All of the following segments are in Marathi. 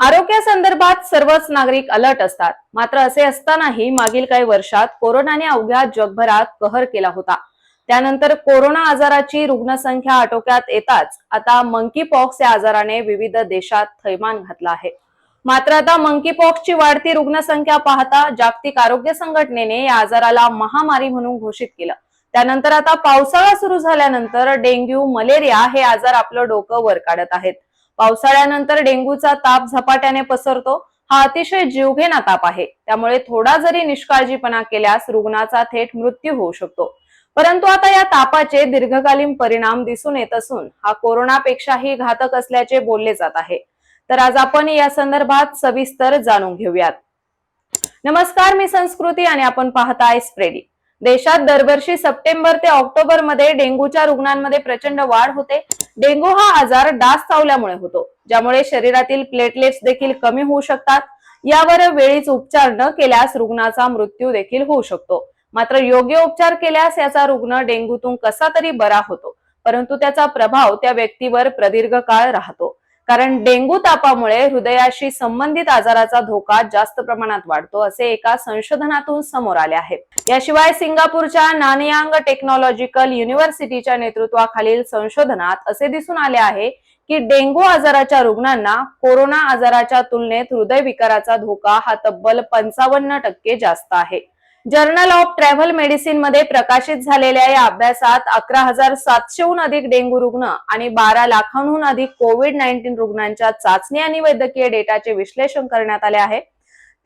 आरोग्यासंदर्भात सर्वच नागरिक अलर्ट असतात. मात्र असे असतानाही मागील काही वर्षात कोरोनाने अवघ्या जगभरात कहर केला होता. त्यानंतर कोरोना आजाराची रुग्णसंख्या आटोक्यात येताच आता मंकी पॉक्स या आजाराने विविध देशात थैमान घातला आहे. मात्र आता मंकी पॉक्सची वाढती रुग्णसंख्या पाहता जागतिक आरोग्य संघटनेने या आजाराला महामारी म्हणून घोषित केलं. त्यानंतर आता पावसाळा सुरू झाल्यानंतर डेंग्यू मलेरिया हे आजार आपलं डोकं वर काढत आहेत. पावसाळ्यानंतर डेंग्यूचा ताप झपाट्याने पसरतो. हा अतिशय जीवघेणा ताप आहे. त्यामुळे थोडा जरी निष्काळजीपणा केल्यास रुग्णाचा थेट मृत्यू होऊ शकतो. परंतु आता या तापाचे दीर्घकालीन परिणाम दिसून येत असून हा कोरोनापेक्षाही घातक असल्याचे बोलले जात आहे. तर आज आपण या संदर्भात सविस्तर जाणून घेऊयात. नमस्कार मी संस्कृती आणि आपण पाहताय स्प्रेडी. देशात दरवर्षी सप्टेंबर ते ऑक्टोबरमध्ये डेंग्यूच्या रुग्णांमध्ये प्रचंड वाढ होते. डेंग्यू हा आजार डास चावल्यामुळे होतो ज्यामुळे शरीरातील प्लेटलेट्स देखील कमी होऊ शकतात. यावर वेळीच उपचार न केल्यास रुग्णाचा मृत्यू देखील होऊ शकतो. मात्र योग्य उपचार केल्यास याचा रुग्ण डेंग्यूतून कसा तरी बरा होतो परंतु त्याचा प्रभाव त्या व्यक्तीवर प्रदीर्घ काळ राहतो. कारण डेंग्यू तापामुळे हृदयाशी संबंधित आजाराचा धोका जास्त प्रमाणात वाढतो असे एका संशोधनातून समोर आले आहे. याशिवाय सिंगापूरच्या नानयांग टेक्नॉलॉजिकल युनिव्हर्सिटीच्या नेतृत्वाखालील संशोधनात असे दिसून आले आहे की डेंग्यू आजाराच्या रुग्णांना कोरोना आजाराच्या तुलनेत हृदयविकाराचा धोका हा तब्बल पंचावन्न टक्के जास्त आहे. जर्नल ऑफ ट्रॅव्हल मेडिसिनमध्ये प्रकाशित झालेल्या या अभ्यासात अकरा हजार सातशेहून अधिक डेंग्यू रुग्ण आणि बारा लाखांहून अधिक कोविड नाईन्टीन रुग्णांच्या चाचणी आणि वैद्यकीय डेटाचे विश्लेषण करण्यात आले आहे.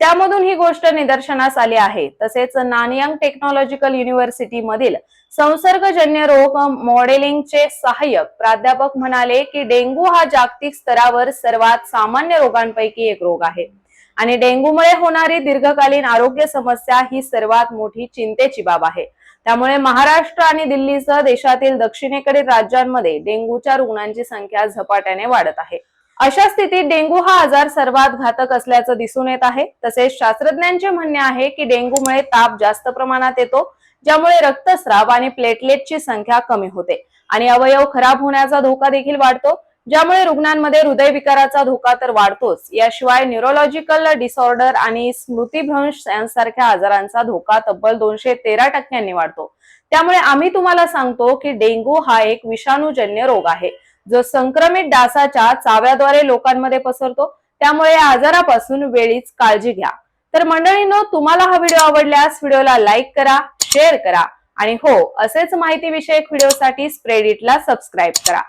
त्यामधून ही गोष्ट निदर्शनास आली आहे. तसेच नानियांग टेक्नॉलॉजिकल युनिव्हर्सिटी मधील संसर्गजन्य रोग मॉडेलिंगचे सहाय्यक प्राध्यापक म्हणाले की डेंग्यू हा जागतिक स्तरावर सर्वात सामान्य रोगांपैकी एक रोग आहे. आणि डेंग्यूमुळे होणारी दीर्घकालीन आरोग्य समस्या ही सर्वात मोठी चिंतेची बाब आहे. त्यामुळे महाराष्ट्र आणि दिल्लीसह देशातील दक्षिणेकडील राज्यांमध्ये डेंग्यूच्या रुग्णांची संख्या झपाट्याने वाढत आहे. अशा स्थितीत डेंग्यू हा आजार सर्वात घातक असल्याचं दिसून येत आहे. तसेच शास्त्रज्ञांचे म्हणणे आहे की डेंग्यूमुळे ताप जास्त प्रमाणात येतो ज्यामुळे रक्तस्राव आणि प्लेटलेटची संख्या कमी होते आणि अवयव खराब होण्याचा धोका देखील वाढतो. ज्यामुळे रुग्णांमध्ये हृदयविकाराचा धोका तर वाढतोच. याशिवाय न्यूरोलॉजिकल डिसऑर्डर आणि स्मृतीभ्रंश यांसारख्या आजारांचा धोका तब्बल दोनशे तेरा टक्क्यांनी वाढतो. त्यामुळे आम्ही तुम्हाला सांगतो की डेंग्यू हा एक विषाणूजन्य रोग आहे. जो संक्रमित डासाच्या चाव्याद्वारे लोकांमध्ये पसरतो. त्यामुळे या आजारापासून वेळीच काळजी घ्या. तर मंडळींनो तुम्हाला हा व्हिडिओ आवडल्यास व्हिडिओला लाईक करा शेअर करा आणि हो असेच माहिती विषयक व्हिडिओसाठी स्प्रेडिटला सबस्क्राईब करा.